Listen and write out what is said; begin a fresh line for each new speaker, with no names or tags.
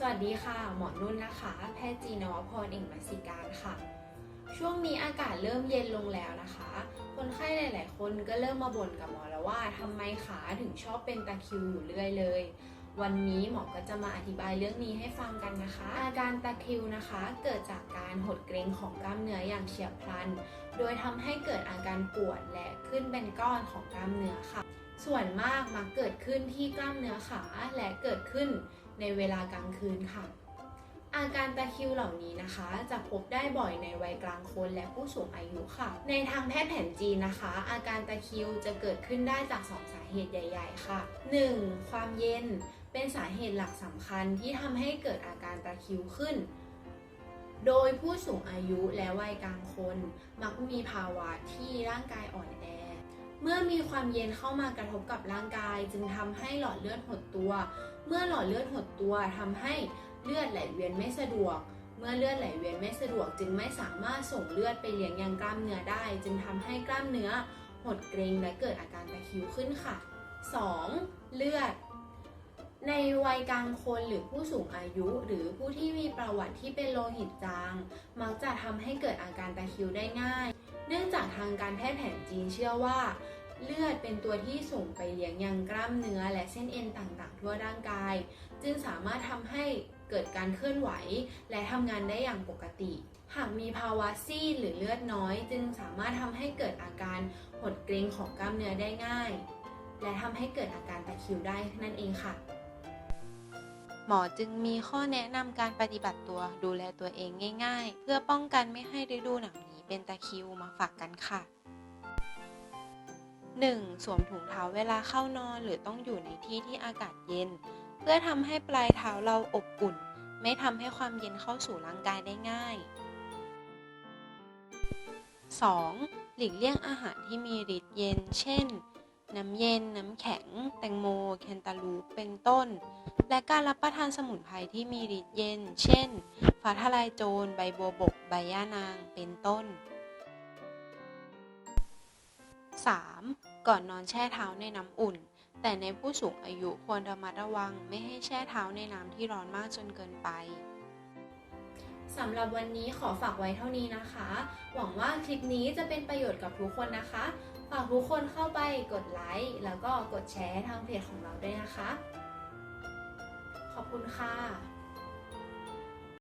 สวัสดีค่ะ หมอนุ่นนะคะ แพทย์จีนวพรเอกมัสิการค่ะ ช่วงนี้อากาศเริ่มเย็นลงแล้วนะคะ คนไข้หลาย ๆ คนก็เริ่มมาบ่นกับหมอแล้วว่าทำไมขาถึงชอบเป็นตะคริวอยู่เรื่อยเลย วันนี้หมอก็จะมาอธิบายเรื่องนี้ให้ฟังกันนะคะ อาการตะคริวนะคะ เกิดจากการหดเกร็งของกล้ามเนื้ออย่างเฉียบพลัน โดยทำให้เกิดอาการปวดและขึ้นเป็นก้อนของกล้ามเนื้อค่ะ ส่วนมากมักเกิดขึ้นที่กล้ามเนื้อขาและเกิดขึ้น ในเวลากลางคืนค่ะ อาการตะคิวเหล่านี้นะคะ จะพบได้บ่อยในวัยกลางคนและผู้สูงอายุค่ะ ในทางแพทย์แผนจีนนะคะ อาการตะคิวจะเกิดขึ้นได้จากสองสาเหตุใหญ่ ๆ ค่ะ 1. ความเย็นเป็นสาเหตุหลักสำคัญที่ทำให้เกิดอาการตะคิวขึ้นโดยผู้สูงอายุและวัยกลางคน มักมีภาวะที่ร่างกายอ่อนแอ เมื่อมีความเย็นเข้ามากระทบกับร่างกาย จึงทำให้หลอดเลือดหดตัว เมื่อหลอดเลือดหดตัวทำให้เลือดไหลเวียนไม่สะดวก เมื่อเลือดไหลเวียนไม่สะดวก จึงไม่สามารถส่งเลือดไปเลี้ยงยังกล้ามเนื้อได้ จึงทำให้กล้ามเนื้อหดเกร็งและเกิดอาการตะคริวขึ้นค่ะ 2. เลือด ในวัยกลางคนหรือผู้สูงอายุหรือผู้ที่มีประวัติที่เป็นโลหิตจาง มักจะทำให้เกิดอาการตะคริวได้ง่าย ทางการแพทย์แผนจีนเชื่อว่า เลือดเป็นตัวที่ส่งไปเลี้ยงยังกล้ามเนื้อและเส้นเอ็นต่างๆ ทั่วร่างกาย จึงสามารถทำให้เกิดการเคลื่อนไหว และทำงานได้อย่างปกติ หากมีภาวะซีดหรือเลือดน้อย จึงสามารถทำให้เกิดอาการหดเกร็งของกล้ามเนื้อได้ง่าย และทำให้เกิดอาการตะคริวได้นั่นเองค่ะ
หมอจึงมีข้อแนะนำการปฏิบัติตัวดูแลตัวเองง่าย ๆ เพื่อป้องกันไม่ให้ฤดูหนาว เป็นตะคริวมาฝากกันค่ะ 1. สวมถุงเท้าเวลาเข้านอนหรือต้องอยู่ในที่ที่อากาศเย็น เพื่อทำให้ปลายเท้าเราอบอุ่น ไม่ทำให้ความเย็นเข้าสู่ร่างกายได้ง่าย 2. หลีกเลี่ยงอาหารที่มีฤทธิ์เย็น เช่น น้ำเย็น น้ำแข็ง แตงโม แคนตาลูป เป็นต้น และการรับประทานสมุนไพรที่มีฤทธิ์เย็น เช่น ฟ้าทะลายโจร ใบบัวบก ใบย่านาง เป็นต้น 3. ก่อนนอนแช่เท้าในน้ำอุ่น แต่ในผู้สูงอายุควรระมัดระวังไม่ให้แช่เท้าในน้ำที่ร้อนมากจนเกินไป
สำหรับวันนี้ขอฝากไว้เท่านี้นะคะ หวังว่าคลิปนี้จะเป็นประโยชน์กับทุกคนนะคะ ฝากทุกคนเข้าไปกดไลค์แล้วก็กดแชร์ทางเพจของเราด้วยนะคะ ขอบคุณค่ะ